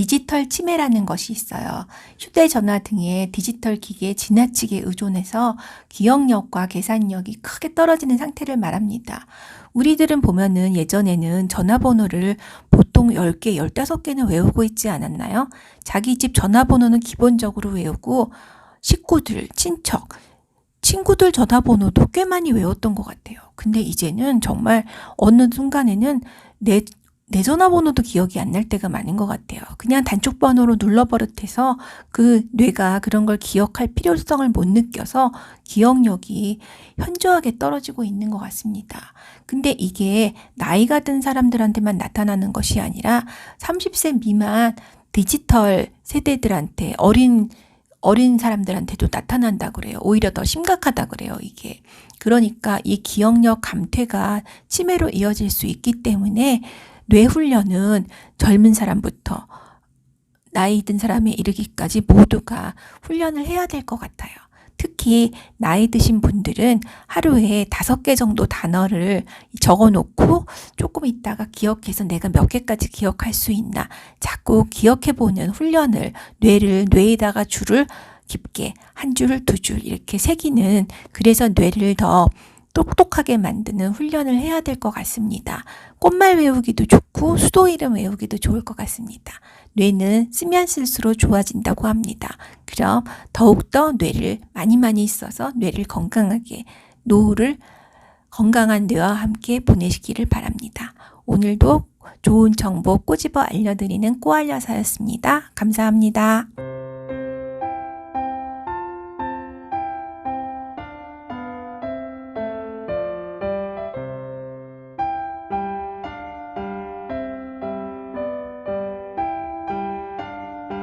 디지털 치매라는 것이 있어요. 휴대전화 등의 디지털 기기에 지나치게 의존해서 기억력과 계산력이 크게 떨어지는 상태를 말합니다. 우리들은 보면은 예전에는 전화번호를 보통 10개, 15개는 외우고 있지 않았나요? 자기 집 전화번호는 기본적으로 외우고 식구들, 친척, 친구들 전화번호도 꽤 많이 외웠던 것 같아요. 근데 이제는 정말 어느 순간에는 내, 내 전화번호도 기억이 안 날 때가 많은 것 같아요. 그냥 단축 번호로 눌러버릇해서 그 뇌가 그런 걸 기억할 필요성을 못 느껴서 기억력이 현저하게 떨어지고 있는 것 같습니다. 근데 이게 나이가 든 사람들한테만 나타나는 것이 아니라 30세 미만 디지털 세대들한테 어린 어린 사람들한테도 나타난다 그래요. 오히려 더 심각하다 그래요, 이게. 그러니까 이 기억력 감퇴가 치매로 이어질 수 있기 때문에 뇌 훈련은 젊은 사람부터 나이 든 사람에 이르기까지 모두가 훈련을 해야 될 것 같아요. 특히 나이 드신 분들은 하루에 다섯 개 정도 단어를 적어 놓고 조금 있다가 기억해서 내가 몇 개까지 기억할 수 있나 자꾸 기억해 보는 훈련을 뇌를 뇌에다가 줄을 깊게 한 줄, 두 줄 이렇게 새기는 그래서 뇌를 더 똑똑하게 만드는 훈련을 해야 될 것 같습니다. 꽃말 외우기도 좋고 수도 이름 외우기도 좋을 것 같습니다. 뇌는 쓰면 쓸수록 좋아진다고 합니다. 그럼 더욱더 뇌를 많이 많이 써서 뇌를 건강하게 노후를 건강한 뇌와 함께 보내시기를 바랍니다. 오늘도 좋은 정보 꼬집어 알려드리는 꼬알려사였습니다. 감사합니다.